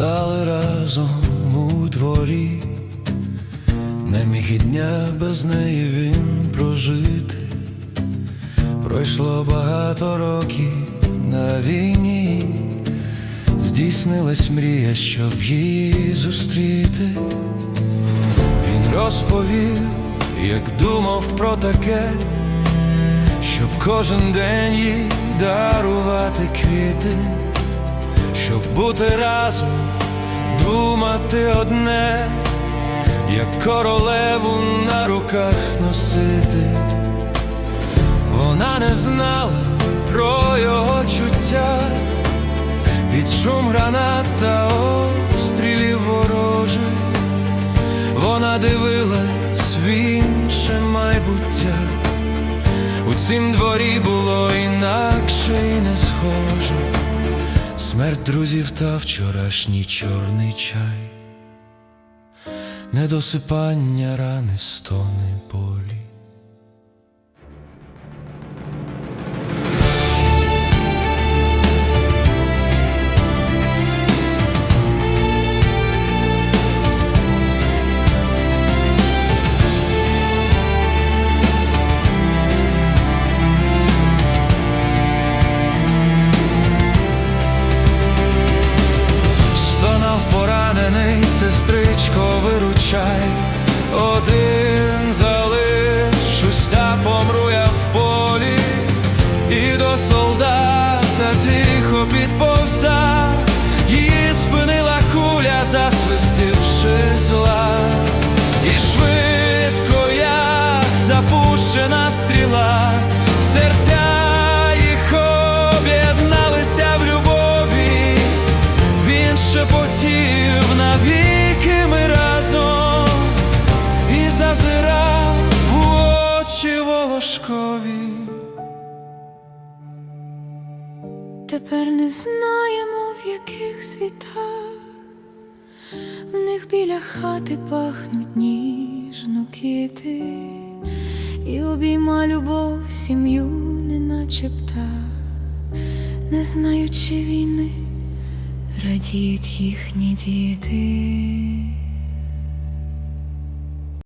Стали разом у дворі, не міг і дня без неї він прожити. Пройшло багато років на війні, здійснилась мрія, щоб її зустріти. Він розповів, як думав про таке, щоб кожен день їй дарувати квіти, щоб бути разом, думати одне, як королеву на руках носити. Вона не знала про його чуття, від шум гранат та обстрілів ворожих. Вона дивилась в інше майбуття. У цім дворі було інакше і не схоже. Смерть друзів та вчорашній чорний чай, недосипання рани, стони болі. Запущена стріла, серця їх об'єдналися в любові. Він шепотів навіки ми разом і зазирав у очі волошкові. Тепер не знаємо, в яких світах в них біля хати пахнуть ніжно квіти, і обійма любов сім'ю, неначе птах, не знаючи війни, радіють їхні діти.